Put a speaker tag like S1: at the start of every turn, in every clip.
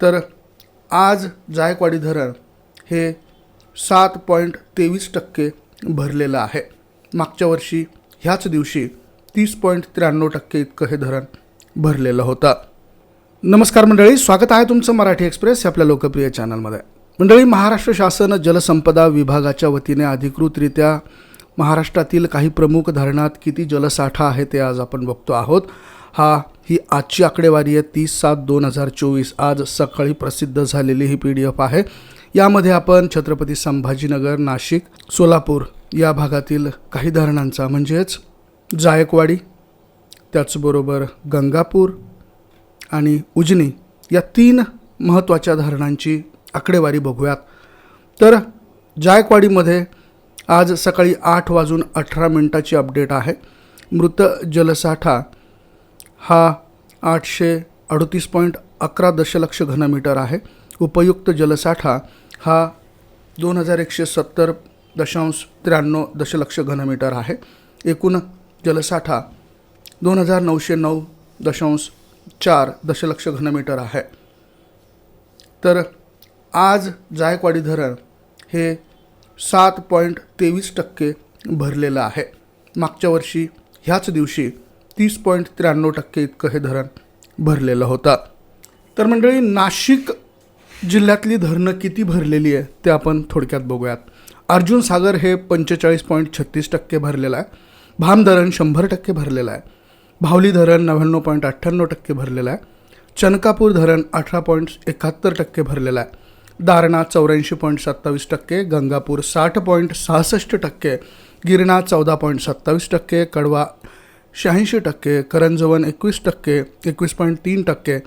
S1: तर आज जायकवाडी धरण हे सात पॉईंट तेवीस टक्के भरलेलं आहे. मागच्या वर्षी ह्याच दिवशी तीस पॉईंट त्र्याण्णव टक्के इतकं हे धरण भरलेलं होतं. नमस्कार मंडळी स्वागत आहे तुमचं मराठी एक्सप्रेस आपल्या लोकप्रिय चॅनलमध्ये. मंडळी महाराष्ट्र शासन जलसंपदा विभागाच्या वतीने अधिकृतरित्या महाराष्ट्रातील काही प्रमुख धरणात किती जलसाठा आहे ते आज आपण बघतो आहोत. हा ही आजची आकडेवारी आहे तीस सात दोन हजार चोवीस. आज सकाळी प्रसिद्ध झालेली ही पी डी एफ आहे. यामध्ये आपण छत्रपती संभाजीनगर नाशिक सोलापूर या भागातील काही धरणांचा म्हणजेच जायकवाडी त्याचबरोबर गंगापूर आणि उजनी या तीन महत्त्वाच्या धरणांची आकडेवारी बघूयात. तर जायकवाडीमध्ये आज सकाळी आठ वाजून अठरा मिनिटाची अपडेट आहे. मृत जलसाठा हा आठशे अडतीस पॉईंट अकरा दशलक्ष घनमीटर आहे. उपयुक्त जलसाठा हा दोन हजार एकशे सत्तर दशांश त्र्याण्णव दशलक्ष घनमीटर आहे. एकूण जलसाठा दोन हजार नऊशे नऊ दशांश चार दशलक्ष घनमीटर आहे. तर आज जायकवाडी धरण हे सात पॉईंट तेवीस टक्के भरलेलं आहे. मागच्या वर्षी ह्याच दिवशी तीस पॉईंट त्र्याण्णव टक्के इतकं हे धरण भरलेलं होतं. तर मंडळी नाशिक जिल्ह्यातली धरणं किती भरलेली आहे ते आपण थोडक्यात बघूयात. अर्जुन सागर हे पंचेचाळीस पॉईंट छत्तीस टक्के भरलेलं आहे. भाम धरण शंभर टक्के भरलेलं आहे. भावली धरण नव्याण्णव पॉईंट अठ्ठ्याण्णव टक्के भरलेलं आहे. चनकापूर धरण अठरा पॉईंट एकाहत्तर टक्के भरलेलं आहे. दारणा चौऱ्याऐंशी पॉईंट सत्तावीस टक्के गंगापूर साठ पॉईंट सहासष्ट टक्के गिरणा चौदा पॉईंट सत्तावीस टक्के कडवा शहाऐंशी टक्के करंजवन एकवीस टक्के एकवीस पॉईंट तीन टक्के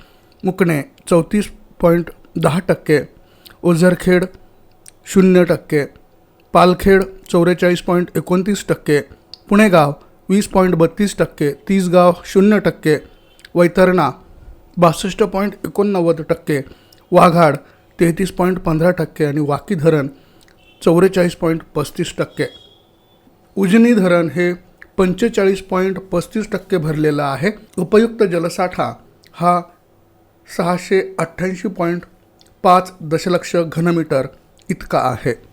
S1: मुकणे चौतीस पॉईंट दहा टक्के ओझरखेड शून्य टक्के पालखेड चौवेचाळीस पॉईंट एकोणतीस टक्के पुणेगाव वीस पॉईंट बत्तीस टक्के तीसगाव शून्य टक्के वैतरणा बासष्ट पॉईंट एकोणनव्वद टक्के वाघाड तेहतीस पॉईंट पंधरा टक्के आणि वाकी धरण चौवेचाळीस पॉईंट पस्तीस टक्के. उजनी धरण हे पंचेचाळीस पॉईंट पस्तीस टक्के भरलेला आहे. उपयुक्त जलसाठा हा सहाशे अठ्ठ्याऐंशी पॉईंट पाच दशलक्ष घनमीटर इतका आहे.